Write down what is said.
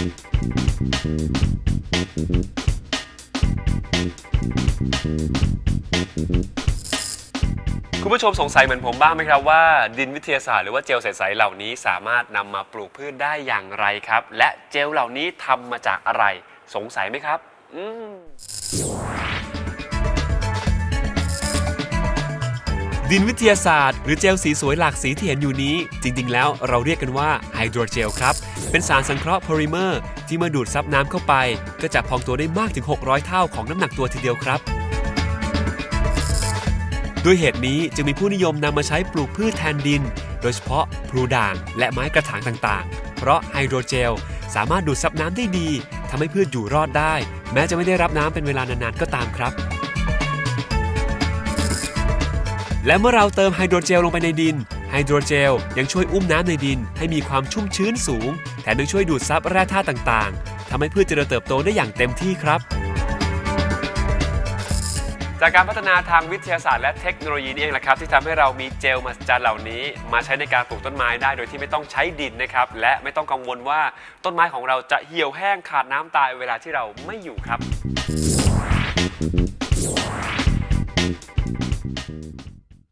คุณผู้ชมสงสัยเหมือนผมบ้างไหมครับว่า ดินวิทยาศาสตร์หรือว่าเจลใสๆเหล่านี้สามารถนำมาปลูกพืชได้อย่างไรครับ และเจลเหล่านี้ทำมาจากอะไร สงสัยไหมครับ อืม ดินวิทยาศาสตร์หรือเจลสีสวยหลากสีที่เห็นอยู่นี้ จริง ๆ แล้วเราเรียกกันว่าไฮโดรเจลครับ เป็นสารสังเคราะห์โพลิเมอร์ ที่เมื่อดูดซับน้ำเข้าไป ก็จะพองตัวได้มากถึง 600 เท่าของน้ำหนักตัวทีเดียวครับ ด้วยเหตุนี้จึงมีผู้นิยมนำมาใช้ปลูกพืชแทนดิน โดยเฉพาะพลูด่างและไม้กระถางต่างๆ เพราะไฮโดรเจลสามารถดูดซับน้ำได้ดีทำให้พืชอยู่รอดได้ แม้จะไม่ได้รับน้ำเป็นเวลานานๆก็ตามครับ และเมื่อเราเติมไฮโดรเจลลงไปในดิน ไฮโดรเจลยังช่วยอุ้มน้ำในดิน ให้มีความชุ่มชื้นสูง แถมยังช่วยดูดซับแร่ธาตุต่างๆทำให้พืชเจริญเติบโตได้อย่างเต็มที่ครับ จากการพัฒนาทางวิทยาศาสตร์และเทคโนโลยีนี่เองแหละครับ ที่ทำให้เรามีเจลมหัศจรรย์เหล่านี้ มาใช้ในการปลูกต้นไม้ได้โดยที่ไม่ต้องใช้ดินนะครับ และไม่ต้องกังวลว่าต้นไม้ของเราจะเหี่ยวแห้งขาดน้ำตายเวลาที่เราไม่อยู่ครับ